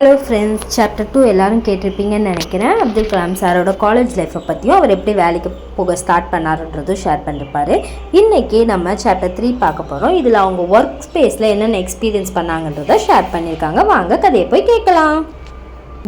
Hello friends chapter two எல்லாரும் கேட்டிருப்பீங்கன்னு நினைக்கிறேன். அப்துல் கலாம் சாரோட காலேஜ் லைஃப்பை பற்றியும் அவர் எப்படி வேலைக்கு போக ஸ்டார்ட் பண்ணாருன்றதும் ஷேர் பண்ணியிருப்பார் இன்றைக்கி நம்ம சாப்டர் த்ரீ பார்க்க போகிறோம் இதில் அவங்க ஒர்க் ஸ்பேஸில் என்னென்ன எக்ஸ்பீரியன்ஸ் பண்ணாங்கன்றதை ஷேர் பண்ணியிருக்காங்க. வாங்க கதையை போய் கேட்கலாம்.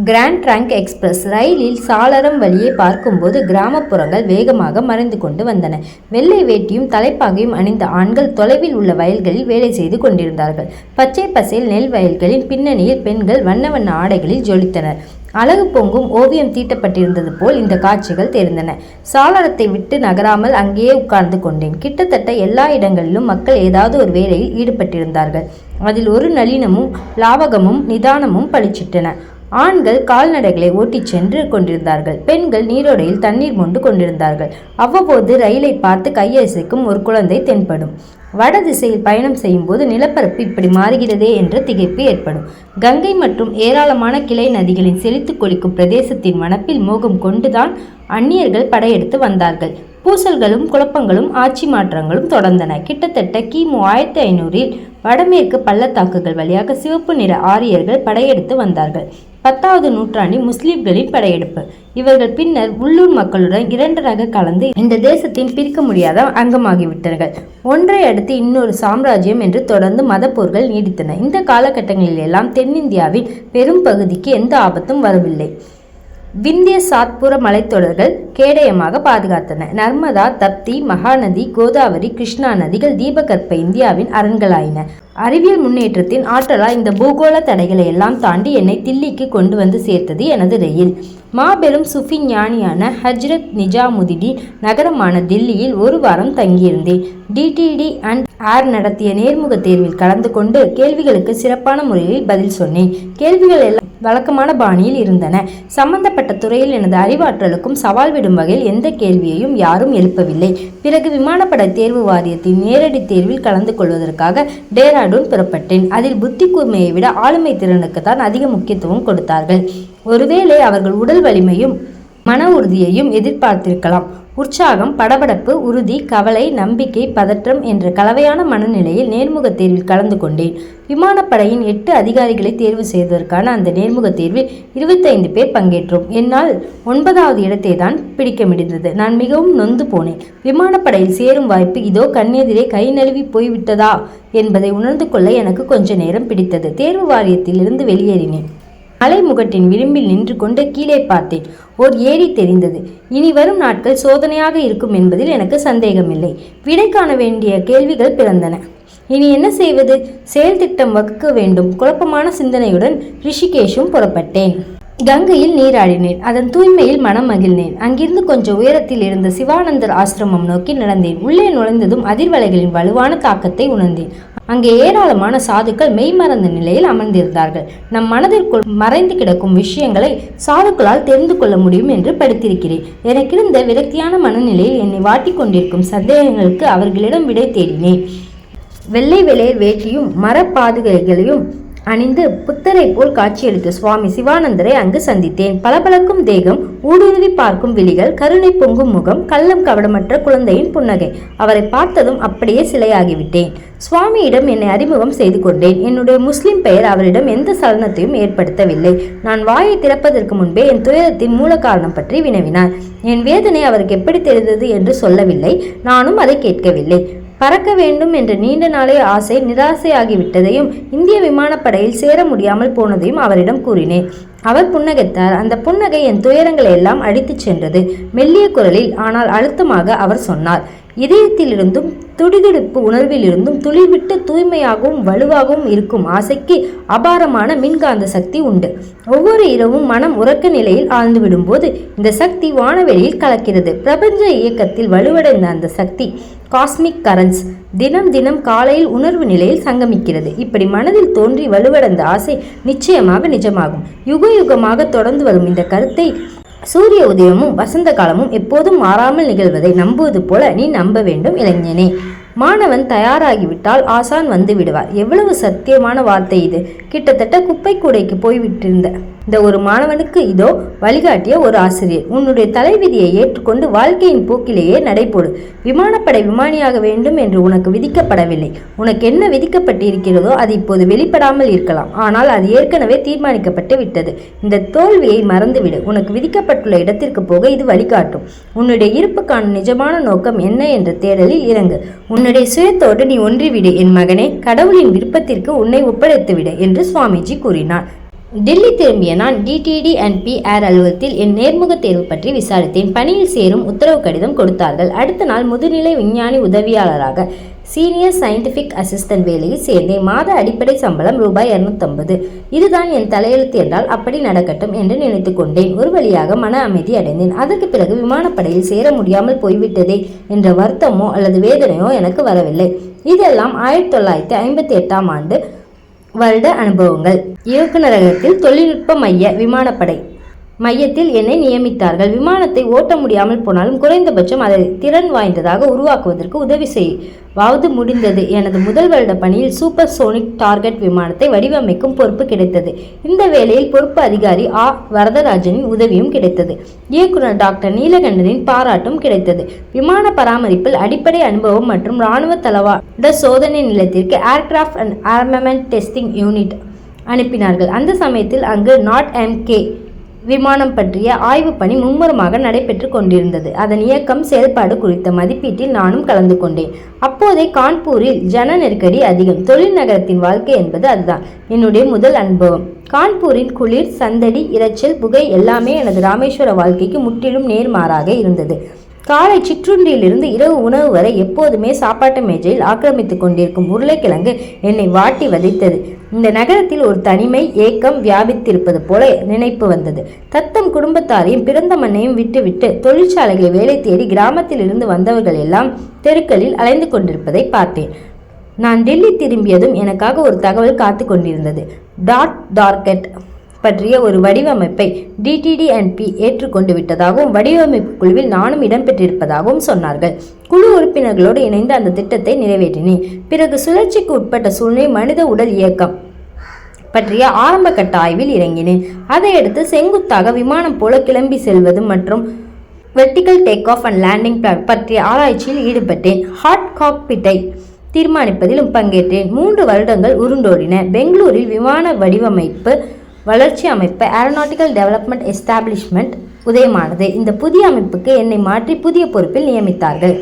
கிராண்ட் ட்ரங்க் எக்ஸ்பிரஸ் ரயிலில் சாளரம் வழியே பார்க்கும்போது கிராமப்புறங்கள் வேகமாக மறைந்து கொண்டு வந்தன. வெள்ளை வேட்டியும் தலைப்பாகையும் அணிந்த ஆண்கள் தொலைவில் உள்ள வயல்களில் வேலை செய்து கொண்டிருந்தார்கள். பச்சை பசேல் நெல் வயல்களின் பின்னணியில் பெண்கள் வண்ண வண்ண ஆடைகளில் ஜொலித்தனர். அழகு பொங்கும் ஓவியம் தீட்டப்பட்டிருந்தது போல் இந்த காட்சிகள் தெரிந்தன. சாளரத்தை விட்டு நகராமல் அங்கேயே உட்கார்ந்து கொண்டேன். கிட்டத்தட்ட எல்லா இடங்களிலும் மக்கள் ஏதாவது ஒரு வேலையில் ஈடுபட்டிருந்தார்கள். அதில் ஒரு நளினமும் லாவகமும் நிதானமும் பளிச்சிட்டன. ஆண்கள் கால்நடைகளை ஓட்டிச் சென்று கொண்டிருந்தார்கள். பெண்கள் நீரோடையில் தண்ணீர் மொண்டு கொண்டிருந்தார்கள். அவ்வப்போது ரயிலை பார்த்து கையசைக்கும் ஒரு குழந்தை தென்படும். வட திசையில் பயணம் செய்யும்போது நிலப்பரப்பு இப்படி மாறுகிறதே என்ற திகைப்பு ஏற்படும். கங்கை மற்றும் ஏராளமான கிளை நதிகளின் செழித்து கொளிக்கும் பிரதேசத்தின் வனப்பில் மோகம் கொண்டுதான் அந்நியர்கள் படையெடுத்து வந்தார்கள். பூசல்களும் குழப்பங்களும் ஆட்சி மாற்றங்களும் தொடர்ந்தன. கிட்டத்தட்ட கிமு ஆயிரத்தி ஐநூறில் வடமேற்கு பள்ளத்தாக்குகள் வழியாக சிவப்பு நிற ஆரியர்கள் படையெடுத்து வந்தார்கள். பத்தாவது நூற்றாண்டின் முஸ்லிம்களின் படையெடுப்பு. இவர்கள் பின்னர் உள்ளூர் மக்களுடன் இரண்டராக கலந்து இந்த தேசத்தின் பிரிக்க முடியாத அங்கமாகிவிட்டார்கள். ஒன்றை அடுத்து இன்னொரு சாம்ராஜ்யம் என்று தொடர்ந்து மதப்போர்கள் நீடித்தன. இந்த காலகட்டங்களில் எல்லாம் தென்னிந்தியாவின் பெரும் பகுதிக்கு எந்த ஆபத்தும் வரவில்லை. விந்திய சாத்புர மலைத்தொடர்கள் கேடயமாக பாதுகாத்தன. நர்மதா தப்தி மகாநதி கோதாவரி கிருஷ்ணா நதிகள் தீபகற்ப இந்தியாவின் அரண்களாயின. அறிவியல் முன்னேற்றத்தின் ஆற்றலால் இந்த பூகோள தடைகளை எல்லாம் தாண்டி என்னை தில்லிக்கு கொண்டு வந்து சேர்த்தது எனது ரயில். மாபெரும் சுஃபி ஞானியான ஹஜ்ரத் நிஜாமுதீன் நகரமான தில்லியில் ஒரு வாரம் தங்கியிருந்தேன். டிடிடி அண்ட் ஆர் நடத்திய நேர்முக தேர்வில் கலந்து கொண்டு கேள்விகளுக்கு சிறப்பான முறையில் பதில் சொன்னேன். கேள்விகள் எல்லாம் வழக்கமான பாணியில் இருந்தன. சம்பந்தப்பட்ட துறையில் எனது அறிவாற்றலுக்கும் சவால் விடும் வகையில் எந்த கேள்வியையும் யாரும் எழுப்பவில்லை. பிறகு விமானப்பட தேர்வு வாரியத்தின் நேரடி தேர்வில் கலந்து கொள்வதற்காக டேராடூன் புறப்பட்டேன். அதில் புத்தி கூர்மையை விட ஆளுமை திறனுக்கு தான் அதிக முக்கியத்துவம் கொடுத்தார்கள். ஒருவேளை அவர்கள் உடல் வலிமையும் மன உறுதியையும் எதிர்பார்த்திருக்கலாம். உற்சாகம் படபடப்பு உறுதி கவலை நம்பிக்கை பதற்றம் என்ற கலவையான மனநிலையில் நேர்முக தேர்வில் கலந்து கொண்டேன். விமானப்படையின் எட்டு அதிகாரிகளை தேர்வு செய்வதற்கான அந்த நேர்முக தேர்வில் இருபத்தைந்து பேர் பங்கேற்றோம். என்னால் ஒன்பதாவது இடத்தை தான் பிடிக்க முடிந்தது. நான் மிகவும் நொந்து போனேன். விமானப்படையில் சேரும் வாய்ப்பு இதோ கண்ணெதிரே கை நழுவி போய்விட்டதா என்பதை உணர்ந்து கொள்ள எனக்கு கொஞ்ச நேரம் பிடித்தது. தேர்வு வாரியத்தில் இருந்து வெளியேறினேன். அலைமுகட்டின் விளிம்பில் நின்று கொண்டு கீழே பார்த்தேன். ஓர் ஏரி தெரிந்தது. இனி வரும் நாட்கள் சோதனையாக இருக்கும் என்பதில் எனக்கு சந்தேகமில்லை. விடை காண வேண்டிய கேள்விகள் பிறந்தன. இனி என்ன செய்வது? செயல் திட்டம் வகுக்க வேண்டும். குழப்பமான சிந்தனையுடன் ரிஷிகேஷும் புறப்பட்டேன். கங்கையில் நீராடினேன். அதன் தூய்மையில் மனம் மகிழ்ந்தேன். அங்கிருந்து கொஞ்சம் உயரத்தில் இருந்த சிவானந்தர் ஆசிரமம் நோக்கி நடந்தேன். உள்ளே நுழைந்ததும் அதிர்வலைகளின் வலுவான தாக்கத்தை உணர்ந்தேன். அங்கே ஏராளமான சாதுக்கள் மெய்மறந்த நிலையில் அமர்ந்திருந்தார்கள். நம் மனதிற்குள் மறைந்து கிடக்கும் விஷயங்களை சாதுக்களால் தெரிந்து கொள்ள முடியும் என்று படித்திருக்கிறேன். எனக்கிருந்த விரக்தியான மனநிலையில் என்னை வாட்டி கொண்டிருக்கும் சந்தேகங்களுக்கு அவர்களிடம் விடை தேடினேன். வெள்ளை வெளையர் வேட்டியும் மரப்பாதுகைகளையும் அணிந்து புத்தரை போல் காட்சியளித்த சுவாமி சிவானந்தரை அங்கு சந்தித்தேன். பளபளக்கும் தேகம் ஊடுருவி பார்க்கும் விழிகள் கருணை பொங்கும் முகம் கள்ளம் கவடமற்ற குழந்தையின் புன்னகை அவரை பார்த்ததும் அப்படியே சிலையாகிவிட்டேன். சுவாமியிடம் என்னை அறிமுகம் செய்து கொண்டேன். என்னுடைய முஸ்லிம் பெயர் அவரிடம் எந்த சலனத்தையும் ஏற்படுத்தவில்லை. நான் வாயை திறப்பதற்கு முன்பே என் துயரத்தின் மூல காரணம் பற்றி வினவினார். என் வேதனை அவருக்கு எப்படி தெரிந்தது என்று சொல்லவில்லை. நானும் அதை கேட்கவில்லை. பறக்க வேண்டும் என்ற நீண்ட நாளே ஆசை நிராசையாகிவிட்டதையும் இந்திய விமானப்படையில் சேர முடியாமல் போனதையும் அவரிடம் கூறினேன். அவர் புன்னகைத்தார். அந்த புன்னகை என் துயரங்களை எல்லாம் அடித்துச் சென்றது. மெல்லிய குரலில் ஆனால் அழுத்தமாக அவர் சொன்னார். இதயத்திலிருந்தும் துடிதுடிப்பு உணர்விலிருந்தும் துளிவிட்டு தூய்மையாகவும் வலுவாகவும் இருக்கும் ஆசைக்கு அபாரமான மின்காந்த சக்தி உண்டு. ஒவ்வொரு இரவும் மனம் உறக்க நிலையில் ஆழ்ந்து விடும்போது இந்த சக்தி வானவெளியில் கலக்கிறது. பிரபஞ்ச இயக்கத்தில் வலுவடைந்த அந்த சக்தி காஸ்மிக் கரன்ஸ் தினம் தினம் காலையில் உணர்வு நிலையில் சங்கமிக்கிறது. இப்படி மனதில் தோன்றி வலுவடைந்த ஆசை நிச்சயமாக நிஜமாகும். யுக யுகமாக தொடர்ந்து வரும் இந்த கருத்தை சூரிய உதயமும் வசந்த காலமும் எப்போதும் மாறாமல் நிகழ்வதை நம்புவது போல நீ நம்ப வேண்டும் இளைஞனே. மாணவன் தயாராகிவிட்டால் ஆசான் வந்து விடுவார். எவ்வளவு சத்தியமான வார்த்தை இது. கிட்டத்தட்ட குப்பை கூடைக்கு போய்விட்டிருந்த இந்த ஒரு மாணவனுக்கு இதோ வழிகாட்டிய ஒரு ஆசிரியர். உன்னுடைய தலைவிதியை ஏற்றுக்கொண்டு வாழ்க்கையின் போக்கிலேயே நடைபோடு. விமானப்படை விமானியாக வேண்டும் என்று உனக்கு விதிக்கப்படவில்லை. உனக்கு என்ன விதிக்கப்பட்டிருக்கிறதோ அது இப்போது வெளிப்படாமல் இருக்கலாம். ஆனால் அது ஏற்கனவே தீர்மானிக்கப்பட்டு விட்டது. இந்த தோல்வியை மறந்துவிடு. உனக்கு விதிக்கப்பட்டுள்ள இடத்திற்கு போக இது வழிகாட்டும். உன்னுடைய இருப்புக்கான நிஜமான நோக்கம் என்ன என்ற தேடலில் இறங்கு. உன்னுடைய சுயத்தோடு நீ ஒன்றிவிடு. என் மகனே கடவுளின் விருப்பத்திற்கு உன்னை ஒப்படைத்துவிடு என்று சுவாமிஜி கூறினார். டெல்லி திரும்பிய நான் டிடிடி அண்ட் பி ஏர் அலுவலகத்தில் என் நேர்முக தேர்வு பற்றி விசாரித்தேன். பணியில் சேரும் உத்தரவு கடிதம் கொடுத்தார்கள். அடுத்த நாள் முதுநிலை விஞ்ஞானி உதவியாளராக சீனியர் சயின்டிஃபிக் அசிஸ்டன்ட் வேலையில் சேர்ந்தேன். மாத அடிப்படை சம்பளம் ரூபாய் இரநூத்தம்பது. இதுதான் என் தலையெழுத்து என்றால் அப்படி நடக்கட்டும் என்று நினைத்து கொண்டேன். ஒரு வழியாக மன அமைதி அடைந்தேன். அதற்கு பிறகு விமானப்படையில் சேர முடியாமல் போய்விட்டதே என்ற வருத்தமோ அல்லது வேதனையோ எனக்கு வரவில்லை. இதெல்லாம் ஆயிரத்தி தொள்ளாயிரத்தி ஐம்பத்தி எட்டாம் ஆண்டு வருட அனுபவங்கள். இயக்குநரகத்தில் தொழில்நுட்ப மைய விமானப்படை. மையத்தில் என்னை நியமித்தார்கள். விமானத்தை ஓட்ட முடியாமல் போனாலும் குறைந்தபட்சம் அதை திறன் வாய்ந்ததாக உருவாக்குவதற்கு உதவி செய்வாவது முடிந்தது. எனது முதல் வருட பணியில் சூப்பர் சோனிக் டார்கெட் விமானத்தை வடிவமைக்கும் பொறுப்பு கிடைத்தது. இந்த வேளையில் பொறுப்பு அதிகாரி ஆ. வரதராஜனின் உதவியும் கிடைத்தது. இயக்குனர் டாக்டர் நீலகண்டனின் பாராட்டும் கிடைத்தது. விமான பராமரிப்பில் அடிப்படை அனுபவம் மற்றும் இராணுவ தளவாட சோதனை நிலையத்திற்கு aircraft and armament testing unit அனுப்பினார்கள். அந்த சமயத்தில் அங்கு நாட் எம் கே விமானம் பற்றிய ஆய்வு பணி மும்முரமாக நடைபெற்று கொண்டிருந்தது. அதன் இயக்கம் செயல்பாடு குறித்த மதிப்பீட்டில் நானும் கலந்து கொண்டேன். அப்போதே கான்பூரில் ஜன நெருக்கடி அதிகம். தொழில் நகரத்தின் வாழ்க்கை என்பது அதுதான். என்னுடைய முதல் அனுபவம். கான்பூரின் குளிர் சந்தடி இரைச்சல் புகை எல்லாமே எனது ராமேஸ்வர வாழ்க்கைக்கு முற்றிலும் நேர்மாறாக இருந்தது. காலை சிற்றுண்டியிலிருந்து இரவு உணவு வரை எப்போதுமே சாப்பாட்டு மேஜையில் ஆக்கிரமித்துக் கொண்டிருக்கும் உருளைக்கிழங்கு என்னை வாட்டி வதைத்தது. இந்த நகரத்தில் ஒரு தனிமை ஏக்கம் வியாபித்திருப்பது போல நினைப்பு வந்தது. தத்தம் குடும்பத்தாரையும் பிறந்த மண்ணையும் விட்டுவிட்டு தொழிற்சாலைகளை வேலை தேடி கிராமத்தில் இருந்து வந்தவர்கள் எல்லாம் தெருக்களில் அலைந்து கொண்டிருப்பதை பார்த்தேன். நான் டெல்லி திரும்பியதும் எனக்காக ஒரு தகவல் காத்து கொண்டிருந்தது. டாட் டார்கெட் பற்றிய ஒரு வடிவமைப்பை டிடிடி அண்ட் பி ஏற்றுக்கொண்டு விட்டதாகவும் வடிவமைப்பு குழுவில் நானும் இடம்பெற்றிருப்பதாகவும் சொன்னார்கள். குழு உறுப்பினர்களோடு இணைந்து அந்த திட்டத்தை நிறைவேற்றினேன். பிறகு சுழற்சிக்கு உட்பட்ட சூழ்நிலை மனித உடல் இயக்கம் பற்றிய ஆரம்ப கட்ட ஆய்வில் இறங்கினேன். அதையடுத்து செங்குத்தாக விமானம் போல கிளம்பி செல்வது மற்றும் vertical take off and landing பற்றிய ஆராய்ச்சியில் ஈடுபட்டேன். ஹாட் காக்பிட்டை தீர்மானிப்பதிலும் பங்கேற்றேன். மூன்று வருடங்கள் உருண்டோடின. பெங்களூரில் விமான வடிவமைப்பு வளர்ச்சி அமைப்பு ஏரோநாட்டிக்கல் டெவலப்மெண்ட் எஸ்டாப்ளிஷ்மெண்ட் உதயமானது. இந்த புதிய அமைப்புக்கு என்னை மாற்றி புதிய பொறுப்பில் நியமித்தார்கள்.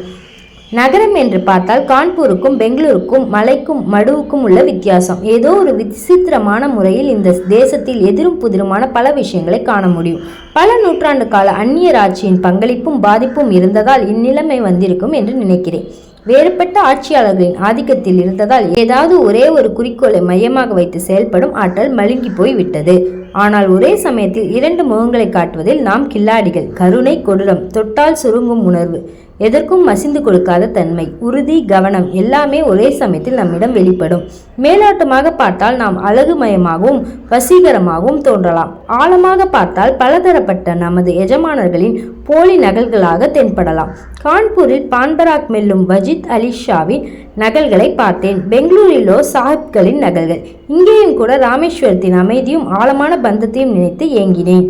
நகரம் என்று பார்த்தால் கான்பூருக்கும் பெங்களூருக்கும் மலைக்கும் மடுவுக்கும் உள்ள வித்தியாசம். ஏதோ ஒரு விசித்திரமான முறையில் இந்த தேசத்தில் எதிரும் புதிருமான பல விஷயங்களை காண முடியும். பல நூற்றாண்டு கால அந்நிய ராட்சியின் பங்களிப்பும் பாதிப்பும் இருந்ததால் இந்நிலைமை வந்திருக்கும் என்று நினைக்கிறேன். வேறுபட்ட ஆட்சியாளர்களின் ஆதிக்கத்தில் இருந்ததால் ஏதாவது ஒரே ஒரு குறிக்கோளை மையமாக வைத்து செயல்படும் ஆற்றல் மழுங்கி போய் விட்டது ஆனால் ஒரே சமயத்தில் இரண்டு முகங்களை காட்டுவதில் நாம் கில்லாடிகள் கருணை கொடூரம் தொட்டால் சுருங்கும் உணர்வு எதற்கும் மசிந்து கொடுக்காத தன்மை உறுதி கவனம் எல்லாமே ஒரே சமயத்தில் நம்மிடம் வெளிப்படும். மேலோட்டமாக பார்த்தால் நாம் அழகுமயமாகவும் வசீகரமாகவும் தோன்றலாம். ஆழமாக பார்த்தால் பலதரப்பட்ட நமது எஜமானர்களின் போலி நகல்களாக தென்படலாம். கான்பூரில் பான்பராக் மெல்லும் வஜித் அலி ஷாவின் நகல்களை பார்த்தேன். பெங்களூரிலோ சாஹிப்களின் நகல்கள். இங்கேயும் கூட ராமேஸ்வரத்தின் அமைதியும் ஆழமான பந்தத்தையும் நினைத்து ஏங்கினேன்.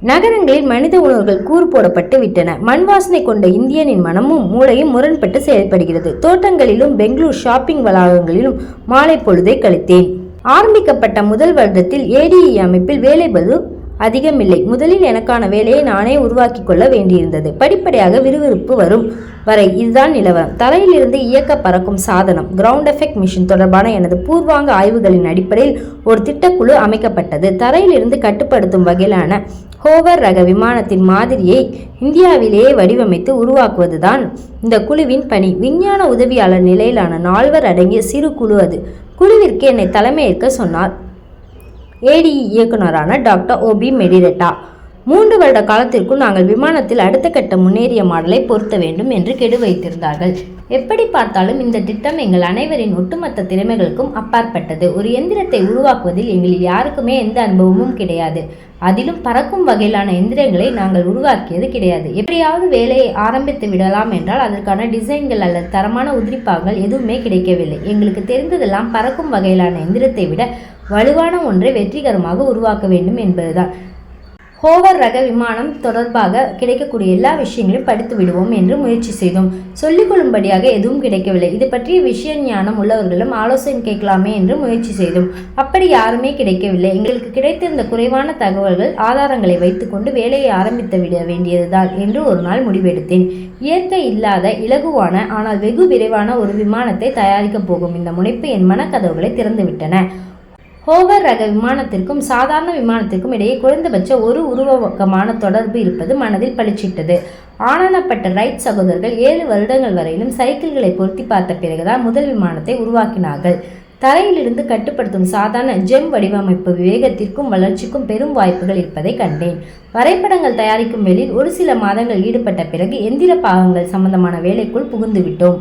நகரங்களில் மனித உணர்வுகள் கூறு போடப்பட்டு விட்டன. மண் வாசனை கொண்ட இந்தியனின் மனமும் மூளையும் முரண்பட்டு செயல்படுகிறது. தோட்டங்களிலும் பெங்களூர் ஷாப்பிங் வளாகங்களிலும் மாலை பொழுதை கழித்தேன். ஆரம்பிக்கப்பட்ட முதல் வருடத்தில் ஏடிஇ அமைப்பில் வேலை பலு அதிகமில்லை. முதலில் எனக்கான வேலையை நானே உருவாக்கி கொள்ள வேண்டியிருந்தது. படிப்படியாக விறுவிறுப்பு வரும் வரை இதுதான் நிலவரம். தரையிலிருந்து இயக்க பறக்கும் சாதனம் கிரவுண்ட் எஃபெக்ட் மிஷின் தொடர்பான எனது பூர்வாங்க ஆய்வுகளின் அடிப்படையில் ஒரு திட்டக்குழு அமைக்கப்பட்டது. தரையிலிருந்து கட்டுப்படுத்தும் வகையிலான ஹோவர் ரக விமானத்தின் மாதிரியை இந்தியாவிலேயே வடிவமைத்து உருவாக்குவதுதான். இந்த குழுவின் பணி. விஞ்ஞான உதவியாளர் நிலையிலான நால்வர் அடங்கிய சிறு குழு அது. குழுவிற்கு என்னை தலைமையேற்க சொன்னார். ஏடிஇ இயக்குனரான டாக்டர் ஓபி மெடிரெட்டா. மூன்று வருட காலத்திற்குள் நாங்கள் விமானத்தில் அடுத்த கட்ட முன்னேறிய மாடலை பொருத்த வேண்டும் என்று கெடு வைத்திருந்தார்கள். எப்படி பார்த்தாலும் இந்த திட்டம் எங்கள் அனைவரின் ஒட்டுமொத்த திறமைகளுக்கும் அப்பாற்பட்டது. ஒரு எந்திரத்தை உருவாக்குவதில் எங்களில் யாருக்குமே எந்த அனுபவமும் கிடையாது. அதிலும் பறக்கும் வகையிலான எந்திரங்களை நாங்கள் உருவாக்கியது கிடையாது. எப்படியாவது வேலையை ஆரம்பித்து விடலாம் என்றால் அதற்கான டிசைன்கள் அல்லது தரமான உதிரிப்பாகங்கள் எதுவுமே கிடைக்கவில்லை. எங்களுக்கு தெரிந்ததெல்லாம் பறக்கும் வகையிலான எந்திரத்தை விட வலுவான ஒன்றை வெற்றிகரமாக உருவாக்க வேண்டும் என்பதுதான். ஹோவர் ரக விமானம் தொடர்பாக கிடைக்கக்கூடிய எல்லா விஷயங்களையும் படித்து விடுவோம் என்று முயற்சி செய்தோம். சொல்லிக்கொள்ளும்படியாக எதுவும் கிடைக்கவில்லை. இது பற்றிய விஷய ஞானம் உள்ளவர்களும் ஆலோசனை கேட்கலாமே என்று முயற்சி செய்தோம். அப்படி யாருமே கிடைக்கவில்லை. எங்களுக்கு கிடைத்திருந்த குறைவான தகவல்கள் ஆதாரங்களை வைத்துக்கொண்டு வேலையை ஆரம்பித்து விட வேண்டியதுதான் என்று ஒரு நாள் முடிவெடுத்தேன். இயற்கை இல்லாத இலகுவான ஆனால் வெகு விரைவான ஒரு விமானத்தை தயாரிக்கப் போகும் இந்த முனைப்பு என் மனக்கதவுகளை திறந்துவிட்டன. ஹோவர் ரக விமானத்திற்கும் சாதாரண விமானத்திற்கும் இடையே குறைந்தபட்ச ஒரு உருவகமான தொடர்பு இருப்பது மனதில் பளிச்சிட்டது. ஆனந்தப்பட்ட ரைட் சகோதரர்கள் ஏழு வருடங்கள் வரையிலும் சைக்கிள்களை பொருத்தி பார்த்த பிறகுதான் முதல் விமானத்தை உருவாக்கினார்கள். தரையிலிருந்து கட்டுப்படுத்தும் சாதாரண ஜெம் வடிவமைப்பு விவேகத்திற்கும் வளர்ச்சிக்கும் பெரும் வாய்ப்புகள் இருப்பதை கண்டேன். வரைபடங்கள் தயாரிக்கும் வேலையில் ஒரு சில மாதங்கள் ஈடுபட்ட பிறகு எந்திர பாகங்கள் சம்பந்தமான வேலைக்குள் புகுந்துவிட்டோம்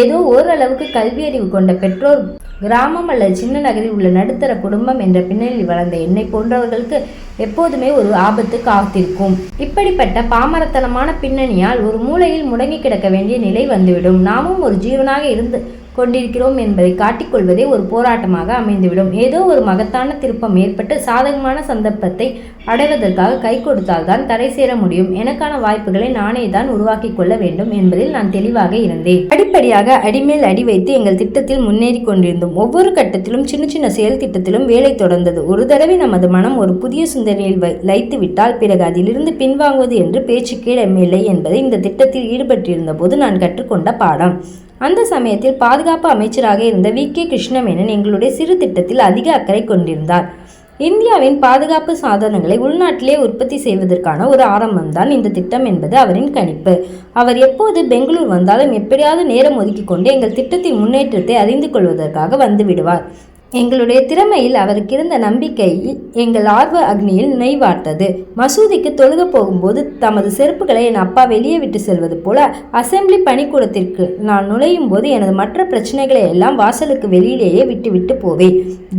ஏதோ ஓரளவுக்கு கல்வியறிவு கொண்ட பெற்றோர் கிராமம் அல்லது சின்ன நகரில் உள்ள நடுத்தர குடும்பம் என்ற பின்னணியில் வளர்ந்த என்னை போன்றவர்களுக்கு எப்போதுமே ஒரு ஆபத்து காத்திருக்கும். இப்படிப்பட்ட பாமரத்தனமான பின்னணியால் ஒரு மூலையில் முடங்கி கிடக்க வேண்டிய நிலை வந்துவிடும். நாமும் ஒரு ஜீவனாக இருந்து கொண்டிருக்கிறோம் என்பதை காட்டிக்கொள்வதே ஒரு போராட்டமாக அமைந்துவிடும். ஏதோ ஒரு மகத்தான திருப்பம் ஏற்பட்டு சாதகமான சந்தர்ப்பத்தை அடைவதற்காக கை கொடுத்தால்தான் தடை சேர முடியும். எனக்கான வாய்ப்புகளை நானே தான் உருவாக்கி கொள்ள வேண்டும் என்பதில் நான் தெளிவாக இருந்தேன். படிப்படியாக அடிமேல் அடி வைத்து எங்கள் திட்டத்தில் முன்னேறி கொண்டிருந்தோம். ஒவ்வொரு கட்டத்திலும் சின்ன சின்ன செயல் திட்டத்திலும் வேலை தொடர்ந்தது. ஒரு தடவை நமது மனம் ஒரு புதிய சிந்தனையில் லைத்து விட்டால் பிறகு அதிலிருந்து பின்வாங்குவது என்று பேச்சு கீழமில்லை என்பதை இந்த திட்டத்தில் ஈடுபட்டிருந்த போது நான் கற்றுக்கொண்ட பாடம். அந்த சமயத்தில் பாதுகாப்பு அமைச்சராக இருந்த வி. கே. கிருஷ்ணமேனன் எங்களுடைய சிறு திட்டத்தில் அதிக அக்கறை கொண்டிருந்தார். இந்தியாவின் பாதுகாப்பு சாதனங்களை உள்நாட்டிலே உற்பத்தி செய்வதற்கான ஒரு ஆரம்பம்தான் இந்த திட்டம் என்பது அவரின் கணிப்பு. அவர் எப்போது பெங்களூர் வந்தாலும் எப்படியாவது நேரம் ஒதுக்கி கொண்டு எங்கள் திட்டத்தின் முன்னேற்றத்தை அறிந்து கொள்வதற்காக வந்து விடுவார். எங்களுடைய திறமையில் அவருக்கு இருந்த நம்பிக்கை எங்கள் ஆர்வ அக்னியில் நெய்வார்த்தது மசூதிக்கு தொழுக போகும்போது தமது செருப்புகளை என் அப்பா வெளியே விட்டு செல்வது போல அசெம்பிளி பணிக்கூடத்திற்கு நான் நுழையும் போது எனது மற்ற பிரச்சனைகளை எல்லாம் வாசலுக்கு வெளியிலேயே விட்டுவிட்டு போவேன்.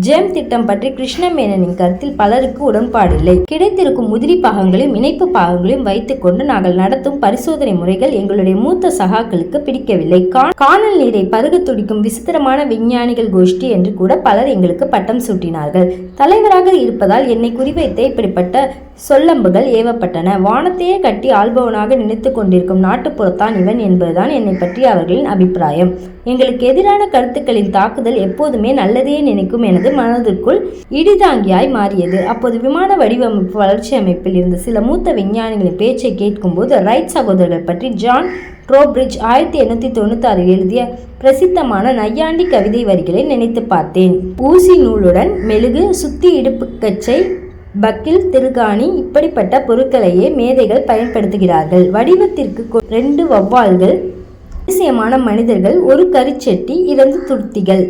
ஜெம் திட்டம் பற்றி கிருஷ்ணமேனனின் கருத்தில் பலருக்கு உடன்பாடில்லை. கிடைத்திருக்கும் உதிரி பாகங்களையும் இணைப்பு பாகங்களையும் வைத்துக்கொண்டு நாங்கள் நடத்தும் பரிசோதனை முறைகள் எங்களுடைய மூத்த சகாக்களுக்கு பிடிக்கவில்லை. காணல் நீரை பருக துடிக்கும் விசித்திரமான விஞ்ஞானிகள் கோஷ்டி என்று கூட பல பலர் எங்களுக்கு பட்டம் சூட்டினார்கள். தலைவராக இருப்பதால் என்னை குறிவைத்த இப்படிப்பட்ட சொல்லம்புகள் ஏவப்பட்டன. வானத்தையே கட்டி ஆள்பவனாக நினைத்து கொண்டிருக்கும் நாட்டுப்புறத்தான் இவன் என்பதுதான் என்னை பற்றி அவர்களின் அபிப்பிராயம். எங்களுக்கு எதிரான கருத்துக்களின் தாக்குதல் எப்போதுமே நல்லதையே நினைக்கும் எனது மனதிற்குள் இடிதாங்கியாய் மாறியது. அப்போது விமான வடிவமைப்பு வளர்ச்சி அமைப்பில் இருந்த சில மூத்த விஞ்ஞானிகளின் பேச்சை கேட்கும்போது ரைட் சகோதரர்கள் பற்றி ஜான் ட்ரோபிரிட்ஜ் ஆயிரத்தி எண்ணூற்றி தொண்ணூத்தாறில் எழுதிய பிரசித்தமான நையாண்டி கவிதை வரிகளை நினைத்து பார்த்தேன். ஊசி நூலுடன் மெழுகு சுத்தி இடுப்பு கச்சை பக்கில் திருகாணி இப்படிப்பட்ட பொருட்களையே மேதைகள் பயன்படுத்துகிறார்கள். வடிவத்திற்கு ரெண்டு வவ்வால்கள் அதிசயமான மனிதர்கள் ஒரு கரிச்செட்டி இரண்டு துருத்திகள்.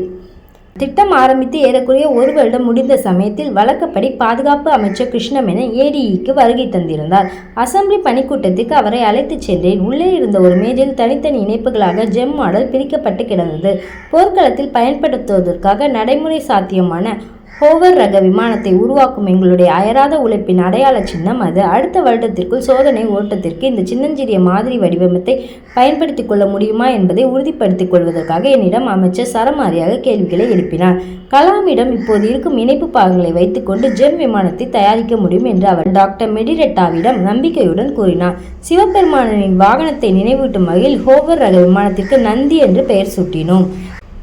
திட்டம் ஆரம்பித்து ஏறக்குறைய ஒரு வருடம் முடிந்த சமயத்தில் வழக்கப்படி பாதுகாப்பு அமைச்சர் கிருஷ்ணமேனன் ஏடிஇக்கு வருகை தந்திருந்தார். அசம்பிளி பணிக்கூட்டத்திற்கு அவரை அழைத்துச் சென்றேன். உள்ளே இருந்த ஒரு மேஜில் தனித்தனி இணைப்புகளாக ஜெம் மாடல் பிரிக்கப்பட்டு கிடந்தது. போர்க்களத்தில் பயன்படுத்துவதற்காக நடைமுறை சாத்தியமான ஹோவர் ரக விமானத்தை உருவாக்கும் எங்களுடைய அயராத உழைப்பின் அடையாள சின்னம் அது. அடுத்த வருடத்திற்குள் சோதனை ஓட்டத்திற்கு இந்த சின்னஞ்சிறிய மாதிரி வடிவமைத்தை பயன்படுத்திக் கொள்ள முடியுமா என்பதை உறுதிப்படுத்திக் கொள்வதற்காக என்னிடம் அமைச்சர் சரமாரியாக கேள்விகளை எழுப்பினார். கலாமிடம் இப்போது இருக்கும் இணைப்பு பாகங்களை வைத்துக்கொண்டு ஜெம் விமானத்தை தயாரிக்க முடியும் என்று அவர் டாக்டர் மெடிரெட்டாவிடம் நம்பிக்கையுடன் கூறினார். சிவபெருமானனின் வாகனத்தை நினைவூட்டும் வகையில் ஹோவர் ரக விமானத்திற்கு நந்தி என்று பெயர் சூட்டினோம்.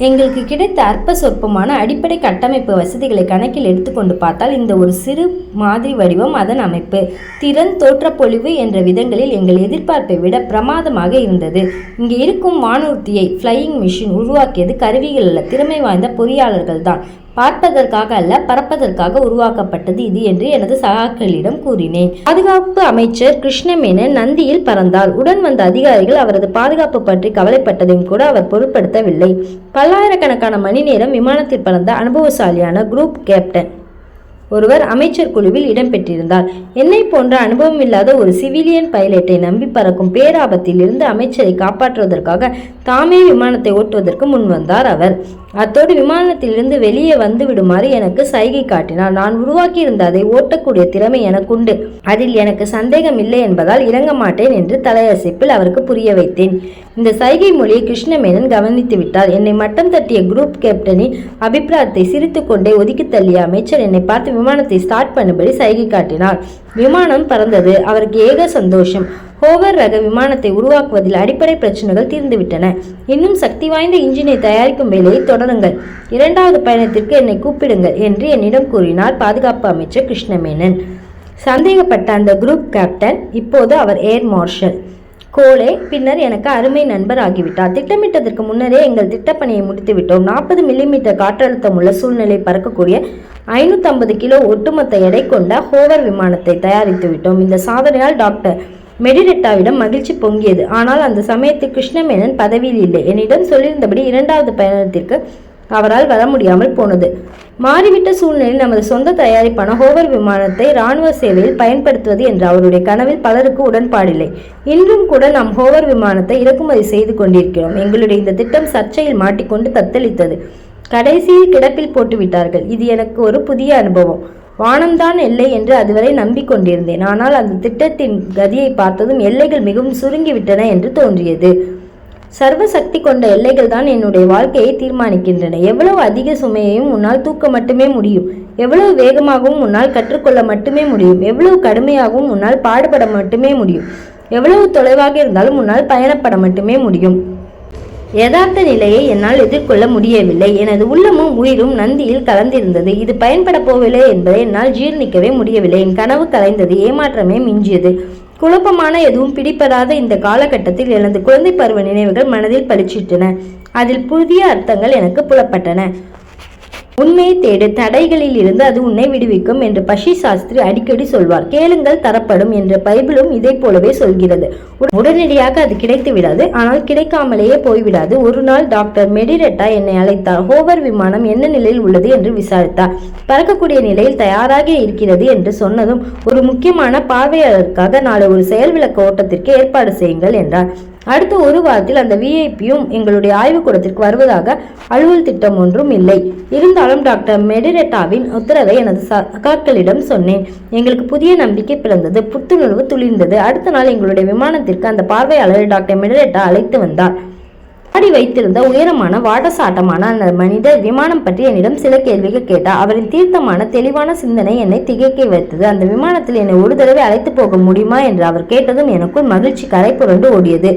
எங்களுக்கு கிடைத்த அற்ப சொற்பமான அடிப்படை கட்டமைப்பு வசதிகளை கணக்கில் எடுத்துக்கொண்டு பார்த்தால் இந்த ஒரு சிறு மாதிரி வடிவம் அதன் அமைப்பு. திறன் தோற்றப்பொழிவு என்ற விதங்களில் எங்கள் எதிர்பார்ப்பை விட பிரமாதமாக இருந்தது. இங்கே இருக்கும் வானூர்த்தியை ஃப்ளையிங் மிஷின் உருவாக்கியது கருவிகள் அல்ல திறமை வாய்ந்த பொறியாளர்கள் தான் பார்ப்பதற்காக அல்ல பறப்பதற்காக உருவாக்கப்பட்டது இது என்று எனது சகாக்களிடம் கூறினேன். பாதுகாப்பு அமைச்சர் கிருஷ்ணமேனன் நந்தியில் பறந்தார். உடன் வந்த அதிகாரிகள் அவரது பாதுகாப்பு பற்றி கவலைப்பட்டதையும் கூட அவர் பொருட்படுத்தவில்லை. பல்லாயிரக்கணக்கான மணி நேரம் விமானத்தில் பறந்த அனுபவசாலியான குரூப் கேப்டன். ஒருவர் அமைச்சர் குழுவில் இடம்பெற்றிருந்தார். என்னை போன்ற அனுபவம் இல்லாத ஒரு சிவிலியன் பைலட்டை நம்பி பறக்கும் பேராபத்தில் இருந்து அமைச்சரை காப்பாற்றுவதற்காக தாமே விமானத்தை ஓட்டுவதற்கு முன்வந்தார் அவர். அத்தோடு விமானத்திலிருந்து வெளியே வந்து விடுமாறு எனக்கு சைகை காட்டினார். நான் உருவாக்கியிருந்த அதை ஓட்டக்கூடிய திறமை எனக்குண்டு அதில் எனக்கு சந்தேகம் இல்லை என்பதால் இறங்க மாட்டேன் என்று தலையசைப்பில் அவருக்கு புரிய வைத்தேன். இந்த சைகை மொழியை கிருஷ்ணமேனன் கவனித்து விட்டார். என்னை மட்டம் தட்டிய குரூப் கேப்டனின் அபிப்பிராயத்தை சிரித்துக்கொண்டே ஒதுக்கி தள்ளிய அமைச்சர் என்னை பார்த்து விமானத்தை ஸ்டார்ட் பண்ணும்படி சைகை காட்டினார். விமானம் பறந்தது. அவருக்கு ஏக சந்தோஷம். ஹோவர் ரக விமானத்தை உருவாக்குவதில் அடிப்படை பிரச்சனைகள் தீர்ந்துவிட்டன. இன்னும் சக்தி வாய்ந்த இன்ஜினை தயாரிக்கும் வேலையை தொடருங்கள். இரண்டாவது பயணத்திற்கு என்னை கூப்பிடுங்கள் என்று என்னிடம் கூறினார் பாதுகாப்பு அமைச்சர் கிருஷ்ணமேனன். சந்தேகப்பட்ட அந்த குரூப் கேப்டன் இப்போது அவர் ஏர் மார்ஷல். கோலே பின்னர் எனக்கு அருமை நண்பர் ஆகிவிட்டார் திட்டமிட்டதற்கு முன்னரே எங்கள் திட்டப்பணியை முடித்து விட்டோம் நாற்பது மில்லிமீட்டர் காற்றழுத்தம் உள்ள சூழ்நிலை பறக்கக்கூடிய ஐநூற்றம்பது கிலோ ஒட்டுமொத்த எடை கொண்ட ஹோவர் விமானத்தை தயாரித்து விட்டோம் இந்த சாதனையால் டாக்டர் மெடிரெட்டாவிடம் மகிழ்ச்சி பொங்கியது. ஆனால் அந்த சமயத்தில் கிருஷ்ணமேனன் பதவியில் இல்லை. என்னிடம் சொல்லியிருந்தபடி இரண்டாவது பயணத்திற்கு அவரால் வர முடியாமல் போனது. மாறிவிட்ட சூழ்நிலையில் நமது சொந்த தயாரிப்பான ஹோவர் விமானத்தை இராணுவ சேவையில் பயன்படுத்துவது என்ற அவருடைய கனவில் பலருக்கு உடன்பாடில்லை. இன்றும் கூட நாம் ஹோவர் விமானத்தை இறக்குமதி செய்து கொண்டிருக்கிறோம். எங்களுடைய இந்த திட்டம் சர்ச்சையில் மாட்டிக்கொண்டு தத்தளித்தது. கடைசியில் கிடப்பில் போட்டுவிட்டார்கள். இது எனக்கு ஒரு புதிய அனுபவம். வானம்தான் எல்லை என்று அதுவரை நம்பிக்கொண்டிருந்தேன். ஆனால் அந்த திட்டத்தின் கதியை பார்த்ததும் எல்லைகள் மிகவும் சுருங்கிவிட்டன என்று தோன்றியது. சர்வ சக்தி கொண்ட எல்லைகள் தான் என்னுடைய வாழ்க்கையை தீர்மானிக்கின்றன. எவ்வளவு அதிக சுமையையும் உன்னால் தூக்க மட்டுமே முடியும். எவ்வளவு வேகமாகவும் உன்னால் கற்றுக்கொள்ள மட்டுமே முடியும். எவ்வளவு கடுமையாகவும் உன்னால் பாடுபட மட்டுமே முடியும். எவ்வளவு தொலைவாக இருந்தாலும் உன்னால் பயணப்பட மட்டுமே முடியும். யதார்த்த நிலையை என்னால் எதிர்கொள்ள முடியவில்லை. எனது உள்ளமும் உயிரும் நந்தியில் கலந்திருந்தது. இது பயன்பட போகவில்லை என்பதை என்னால் ஜீர்ணிக்கவே முடியவில்லை. என் கனவு கலைந்தது. ஏமாற்றமே மிஞ்சியது. குழப்பமான எதுவும் பிடிப்படாத இந்த காலகட்டத்தில் எனது குழந்தை பருவ நினைவுகள் மனதில் பளிச்சிட்டன. அதில் புதிய அர்த்தங்கள் எனக்கு புலப்பட்டன. உண்மையை தேடு தடைகளில் இருந்து அது உன்னை விடுவிக்கும் என்று பஷி சாஸ்திரி அடிக்கடி சொல்வார். கேளுங்கள் தரப்படும் என்ற பைபிளும் இதை போலவே சொல்கிறது. உடனடியாக அது கிடைத்து விடாது. ஆனால் கிடைக்காமலேயே போய்விடாது ஒரு நாள் டாக்டர் மெடிரெட்டா என்னை அழைத்தார். ஹோவர் விமானம் என்ன நிலையில் உள்ளது என்று விசாரித்தார். பறக்கக்கூடிய நிலையில் தயாராக இருக்கிறது என்று சொன்னதும் ஒரு முக்கியமான பார்வையாளருக்காக நாளை ஒரு செயல் விளக்க ஓட்டத்திற்கு ஏற்பாடு செய்யுங்கள் என்றார். அடுத்த ஒரு வாரத்தில் அந்த விஐபியும் எங்களுடைய ஆய்வுக்கூடத்திற்கு வருவதாக அலுவல் திட்டம் ஒன்றும் இல்லை. இருந்தாலும் டாக்டர் மெடிரெட்டாவின் உத்தரவை எனது சகாக்களிடம் சொன்னேன். எங்களுக்கு புதிய நம்பிக்கை பிறந்தது புத்துணர்வு துளிர்ந்தது. அடுத்த நாள் எங்களுடைய விமானத்திற்கு அந்த பார்வையாளர் டாக்டர் மெடிரெட்டா அழைத்து வந்தார். ஆடி வைத்திருந்த உயரமான வாடசாட்டமான அந்த மனிதர் விமானம் பற்றி என்னிடம் சில கேள்விகள் கேட்டார். அவரின் தீர்த்தமான தெளிவான சிந்தனை என்னை திகைக்க வைத்தது. அந்த விமானத்தில் என்னை ஒரு தடவை அழைத்து போக முடியுமா என்று அவர் கேட்டதும் எனக்குள் மகிழ்ச்சி கரை புரண்டு ஓடியது.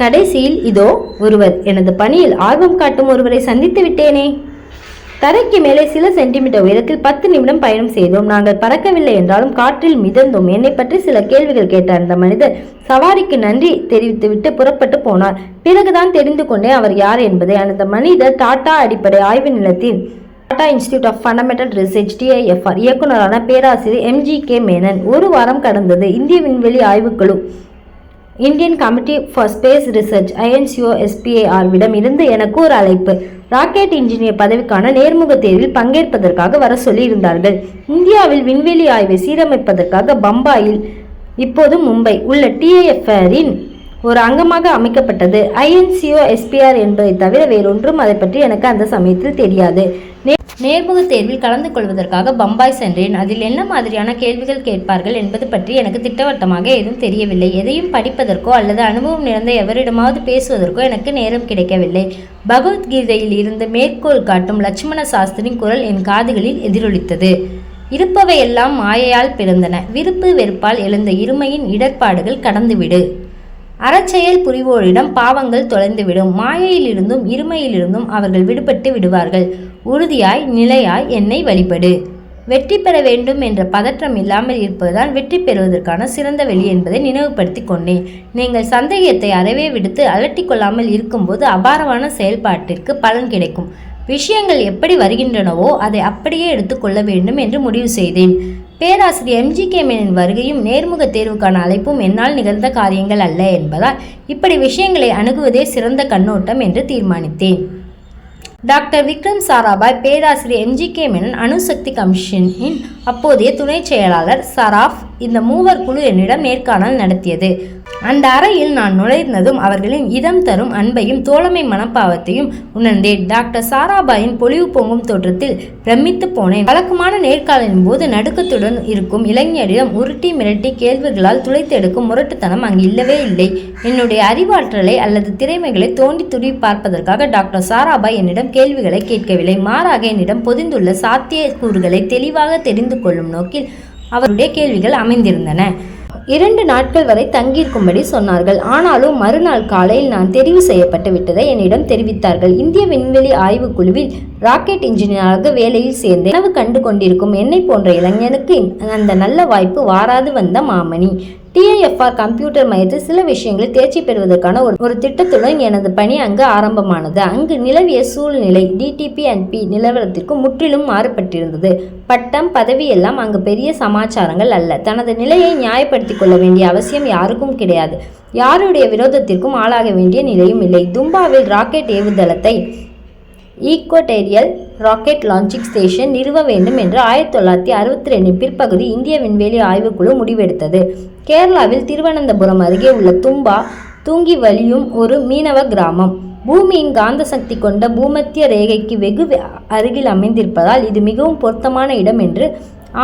கடைசியில் இதோ ஒருவர் எனது பணியில் ஆர்வம் காட்டும் ஒருவரை சந்தித்து விட்டேனே. தரைக்கு மேலே சில சென்டிமீட்டர் உயரத்தில் பத்து நிமிடம் பயணம் செய்தோம். நாங்கள் பறக்கவில்லை என்றாலும் காற்றில் மிதந்தோம். என்னை பற்றி சில கேள்விகள் கேட்ட அந்த மனிதர் சவாரிக்கு நன்றி தெரிவித்துவிட்டு புறப்பட்டு போனார். பிறகுதான் தெரிந்து கொண்டே அவர் யார் என்பதை அந்த மனிதர் டாடா அடிப்படை ஆய்வு நிலத்தின் Tata institute of fundamental research TIFR இயக்குநரான பேராசிரியர் எம்ஜி கே மேனன் ஒரு வாரம் கடந்தது. இந்திய விண்வெளி ஆய்வுக்குழு Indian Committee for Space Research INCO எஸ்பிஏஆர்விடம் இருந்து எனக்கு ஒரு அழைப்பு. ராக்கெட் இன்ஜினியர் பதவிக்கான நேர்முக தேர்வில் பங்கேற்பதற்காக வர சொல்லியிருந்தார்கள். இந்தியாவில் விண்வெளி ஆய்வை சீரமைப்பதற்காக பம்பாயில் இப்போது மும்பை உள்ள டிஏஎஃப்ஆரின் ஒரு அங்கமாக அமைக்கப்பட்டது. ஐஎன்சிஓ எஸ்பிஆர் என்பதை தவிர வேறொன்றும் அதை பற்றி எனக்கு அந்த சமயத்தில் தெரியாது. நேர்முக தேர்வில் கலந்து கொள்வதற்காக பம்பாய் சென்றேன். அதில் என்ன மாதிரியான கேள்விகள் கேட்பார்கள் என்பது பற்றி எனக்கு திட்டவட்டமாக எதுவும் தெரியவில்லை. எதையும் படிப்பதற்கோ அல்லது அனுபவம் நிறைந்த எவரிடமாவது பேசுவதற்கோ எனக்கு நேரம் கிடைக்கவில்லை. பகவத்கீதையில் இருந்து மேற்கோள் காட்டும் லட்சுமண சாஸ்திரின் குரல் என் காதுகளில் எதிரொலித்தது. இருப்பவையெல்லாம் மாயையால் பிறந்தன. விருப்பு வெறுப்பால் எழுந்த இருமையின் இடர்பாடுகள் கடந்துவிடு. அறச்செயல் புரிவோரிடம் பாவங்கள் தொலைந்துவிடும். மாயையிலிருந்தும் இருமையிலிருந்தும் அவர்கள் விடுபட்டு விடுவார்கள். உறுதியாய் நிலையாய் என்னை வழிபடு. வெற்றி பெற வேண்டும் என்ற பதற்றம் இல்லாமல் இருப்பதுதான் வெற்றி பெறுவதற்கான சிறந்த வழி என்பதை நினைவுபடுத்தி கொண்டேன். நீங்கள் சந்தேகத்தை அறவே விடுத்து அலட்டி கொள்ளாமல் இருக்கும்போது அபாரமான செயல்பாட்டிற்கு பலன் கிடைக்கும். விஷயங்கள் எப்படி வருகின்றனவோ அதை அப்படியே எடுத்துக்கொள்ள வேண்டும் என்று முடிவு செய்தேன். பேராசிரியர் எம்ஜி கே மேனின் வருகையும் நேர்முக தேர்வுக்கான அழைப்பும் என்னால் நிகழ்ந்த காரியங்கள் அல்ல என்பதால் இப்படி விஷயங்களை அணுகுவதே சிறந்த கண்ணோட்டம் என்று தீர்மானித்தேன். டாக்டர் விக்ரம் சாராபாய் பேராசிரியர் எம்ஜி கே மேனன் அணுசக்தி கமிஷனின் அப்போதைய துணை செயலாளர் சராஃப் இந்த மூவர் குழு என்னிடம் நேர்காணல் நடத்தியது. அந்த அறையில் நான் நுழைந்ததும் அவர்களின் இதம் தரும் அன்பையும் தோழமை மனப்பாவத்தையும் உணர்ந்தேன். டாக்டர் சாராபாயின் பொலிவு பொங்கும் தோற்றத்தில் பிரமித்து போனேன். வழக்கமான நேர்காணலின் போது நடுக்கத்துடன் இருக்கும் இளைஞரிடம் உருட்டி மிரட்டி கேள்விகளால் துளைத்தெடுக்கும் முரட்டுத்தனம் அங்கு இல்லவே இல்லை. என்னுடைய அறிவாற்றலை அல்லது திறமைகளை தோண்டி துடி பார்ப்பதற்காக டாக்டர் சாராபாய் என்னிடம் கேள்விகளை கேட்கவில்லை. மாறாக என்னிடம் பொதிந்துள்ள சாத்திய கூறுகளை தெளிவாக தெரிந்து கொள்ளும் நோக்கில் அவருடைய கேள்விகள் அமைந்திருந்தன. இரண்டு நாட்கள் வரை தங்கியிருக்கும்படி சொன்னார்கள். ஆனாலும் மறுநாள் காலையில் நான் தெரிவு செய்யப்பட்டு விட்டதை என்னிடம் தெரிவித்தார்கள். இந்திய விண்வெளி ஆய்வுக் குழுவில் ராக்கெட் இன்ஜினியராக வேலையில் சேர்ந்து கனவு கண்டு கொண்டிருக்கும் என்னை போன்ற இளைஞனுக்கு அந்த நல்ல வாய்ப்பு வாராது வந்த மாமணி. டிஐஎஃப்ஆர் கம்ப்யூட்டர் மையத்தில் சில விஷயங்களில் தேர்ச்சி பெறுவதற்கான ஒரு ஒரு திட்டத்துடன் எனது பணி அங்கு ஆரம்பமானது. அங்கு நிலவிய சூழ்நிலை டிடிபி அண்ட் பி நிலவரத்திற்கு முற்றிலும் மாறுபட்டிருந்தது. பட்டம் பதவி எல்லாம் அங்கு பெரிய சமாச்சாரங்கள் அல்ல. தனது நிலையை நியாயப்படுத்திக் கொள்ள வேண்டிய அவசியம் யாருக்கும் கிடையாது. யாருடைய விரோதத்திற்கும் ஆளாக வேண்டிய நிலையும் இல்லை. தும்பாவில் ராக்கெட் ஏவுதளத்தை ஈக்வட்டேரியல் ராக்கெட் லான்ச்சிங் ஸ்டேஷன் நிறுவ வேண்டும் என்று ஆயிரத்தி தொள்ளாயிரத்தி அறுபத்தி ரெண்டு பிற்பகுதி இந்திய விண்வெளி ஆய்வுக்குழு முடிவெடுத்தது. கேரளாவில் திருவனந்தபுரம் அருகே உள்ள தும்பா தூங்கி வலியும் ஒரு மீனவ கிராமம். பூமியின் காந்த சக்தி கொண்ட பூமத்திய ரேகைக்கு வெகு அருகில் அமைந்திருப்பதால் இது மிகவும் பொருத்தமான இடம் என்று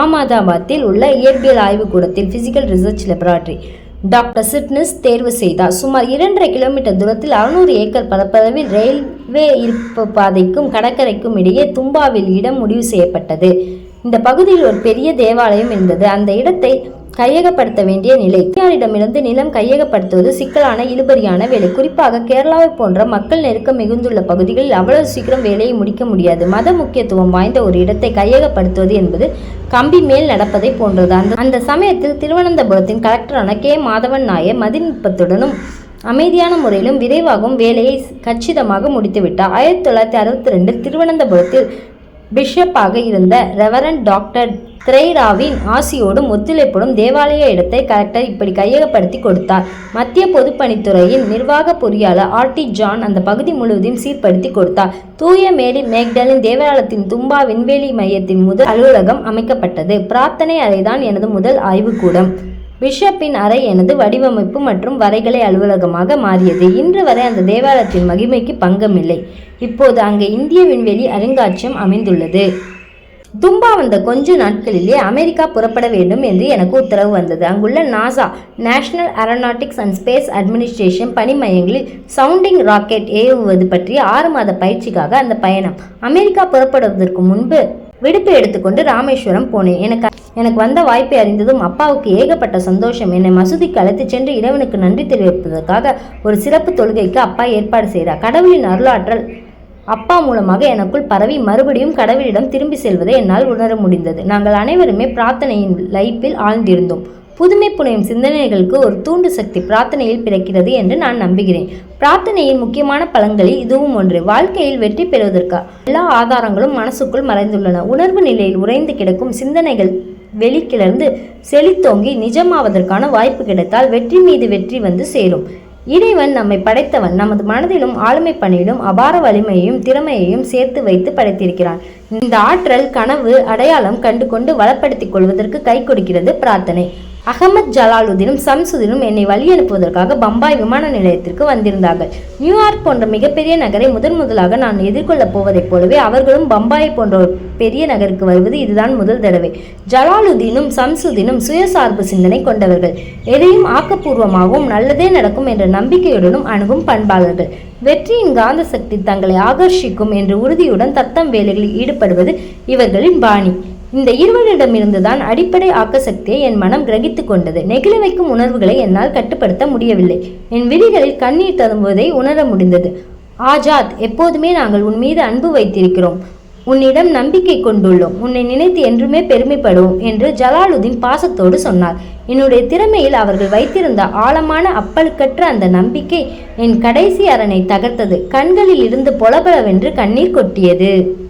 ஆமாதாபாத்தில் உள்ள இயற்பியல் ஆய்வுக்கூடத்தில் physical research laboratory doctor Chitnis தேர்வு செய்தார். சுமார் இரண்டரை கிலோமீட்டர் தூரத்தில் அறுநூறு ஏக்கர் பரப்பளவில் ரயில்வே இருப்பு பாதைக்கும் கடற்கரைக்கும் இடையே தும்பாவில் இடம் முடிவு செய்யப்பட்டது. இந்த பகுதியில் ஒரு பெரிய தேவாலயம் இருந்தது. அந்த இடத்தை கையகப்படுத்த வேண்டிய நிலை. இந்தியாரிடமிருந்து நிலம் கையகப்படுத்துவது சிக்கலான இழுபறியான வேலை. குறிப்பாக கேரளாவை போன்ற மக்கள் நெருக்கம் மிகுந்துள்ள பகுதிகளில் அவ்வளவு சீக்கிரம் வேலையை முடிக்க முடியாது. மத முக்கியத்துவம் வாய்ந்த ஒரு இடத்தை கையகப்படுத்துவது என்பது கம்பி மேல் நடப்பதை போன்றது. அந்த அந்த சமயத்தில் திருவனந்தபுரத்தின் கலெக்டரான கே. மாதவன் நாயர் மதிநுட்பத்துடனும் அமைதியான முறையிலும் விரைவாகவும் வேலையை கச்சிதமாக முடித்துவிட்டார். ஆயிரத்தி தொள்ளாயிரத்தி அறுபத்தி ரெண்டில் திருவனந்தபுரத்தில் பிஷப்பாக இருந்த ரெவரண்ட் டாக்டர் திரைராவின் ஆசியோடும் ஒத்துழைப்போடும் தேவாலய இடத்தை கலெக்டர் இப்படி கையகப்படுத்தி கொடுத்தார். மத்திய பொதுப்பணித்துறையின் நிர்வாக பொறியாளர் ஆர்டி ஜான் அந்த பகுதி முழுவதையும் சீர்படுத்தி கொடுத்தார். தூய மேரி மேக்டலின் தேவாலயத்தின் தும்பா விண்வெளி மையத்தின் முதல் அலுவலகம் அமைக்கப்பட்டது. பிரார்த்தனை அறைதான் எனது முதல் ஆய்வுக்கூடம். பிஷப்பின் அறை எனது வடிவமைப்பு மற்றும் வரைகலை அலுவலகமாக மாறியது. இன்று வரை அந்த தேவாலயத்தின் மகிமைக்கு பங்கமில்லை. இப்போது அங்கே இந்திய விண்வெளி அருங்காட்சியம் அமைந்துள்ளது. தும்பா வந்த கொஞ்ச நாட்களிலே அமெரிக்கா புறப்பட வேண்டும் என்று எனக்கு உத்தரவு வந்தது. அங்குள்ள NASA National Aeronautics and Space Administration பணி மையங்களில் சவுண்டிங் ராக்கெட் ஏவுவது பற்றிய ஆறு மாத பயிற்சிக்காக அந்த பயணம் அமெரிக்கா புறப்படுவதற்கு முன்பு விடுப்பு எடுத்துக்கொண்டு ராமேஸ்வரம் போனேன். எனக்கு எனக்கு வந்த வாய்ப்பை அறிந்ததும் அப்பாவுக்கு ஏகப்பட்ட சந்தோஷம். என்னை மசூதிக்கு அழைத்து சென்று இறைவனுக்கு நன்றி தெரிவிப்பதற்காக ஒரு சிறப்பு தொழுகைக்கு அப்பா ஏற்பாடு செய்தார் கடவுளின் அருளாற்றல் அப்பா மூலமாக எனக்குள் பரவி மறுபடியும் கடவுளிடம் திரும்பி செல்வதை என்னால் உணர முடிந்தது. நாங்கள் அனைவருமே பிரார்த்தனையின் லைப்பில் ஆழ்ந்திருந்தோம். புதுமை புனையும் சிந்தனைகளுக்கு ஒரு தூண்டு சக்தி பிரார்த்தனையில் பிறக்கிறது என்று நான் நம்புகிறேன். பிரார்த்தனையின் முக்கியமான பலன்களில் இதுவும் ஒன்று. வாழ்க்கையில் வெற்றி பெறுவதற்கு எல்லா ஆதாரங்களும் மனசுக்குள் மறைந்துள்ளன. உணர்வு நிலையில் உறைந்து கிடக்கும் சிந்தனைகள் வெளிக்கிளர்ந்து செழித்தோங்கி நிஜமாவதற்கான வாய்ப்பு கிடைத்தால் வெற்றி மீது வெற்றி வந்து சேரும். இறைவன் நம்மை படைத்தவன். நமது மனதிலும் ஆளுமை பணியிலும் அபார வலிமையையும் திறமையையும் சேர்த்து வைத்து படைத்திருக்கிறான். இந்த ஆற்றல் கனவு அடையாளம் கண்டு கொண்டு வளப்படுத்திக் கொள்வதற்கு கை கொடுக்கிறது பிரார்த்தனை. அகமத் ஜலாலுதீனும் சம்சுதீனும் என்னை வழி அனுப்புவதற்காக பம்பாய் விமான நிலையத்திற்கு வந்திருந்தார்கள். நியூயார்க் போன்ற மிகப்பெரிய நகரை முதன் முதலாக நான் எதிர்கொள்ளப் போவதைப் போலவே அவர்களும் பம்பாய் போன்ற ஒரு பெரிய நகருக்கு வருவது இதுதான் முதல் தடவை. ஜலாலுதீனும் சம்சுதீனும் சுயசார்பு சிந்தனை கொண்டவர்கள். எதையும் ஆக்கப்பூர்வமாகவும் நல்லதே நடக்கும் என்ற நம்பிக்கையுடனும் அணுகும் பண்பாளர்கள். வெற்றியின் காந்த சக்தி தங்களை ஆகர்ஷிக்கும் என்ற உறுதியுடன் தத்தம் வேலைகளில் ஈடுபடுவது இவர்களின் பாணி. இந்த இருவரிடமிருந்துதான் அடிப்படை ஆக்க சக்தியை என் மனம் கிரகித்து கொண்டது. நெகிழ வைக்கும் உணர்வுகளை என்னால் கட்டுப்படுத்த முடியவில்லை. என் விழிகளில் கண்ணீர் தரும்புவதை உணர முடிந்தது. ஆஜாத் எப்போதுமே நாங்கள் உன் மீது அன்பு வைத்திருக்கிறோம். உன்னிடம் நம்பிக்கை கொண்டுள்ளோம். உன்னை நினைத்து என்றுமே பெருமைப்படுவோம் என்று ஜலாலுதீன் பாசத்தோடு சொன்னார். என்னுடைய திறமையில் அவர்கள் வைத்திருந்த ஆழமான அப்பழுக்கற்ற அந்த நம்பிக்கை என் கடைசி அரணை தகர்த்தது. கண்களில் இருந்து பொலபலவென்று கண்ணீர் கொட்டியது.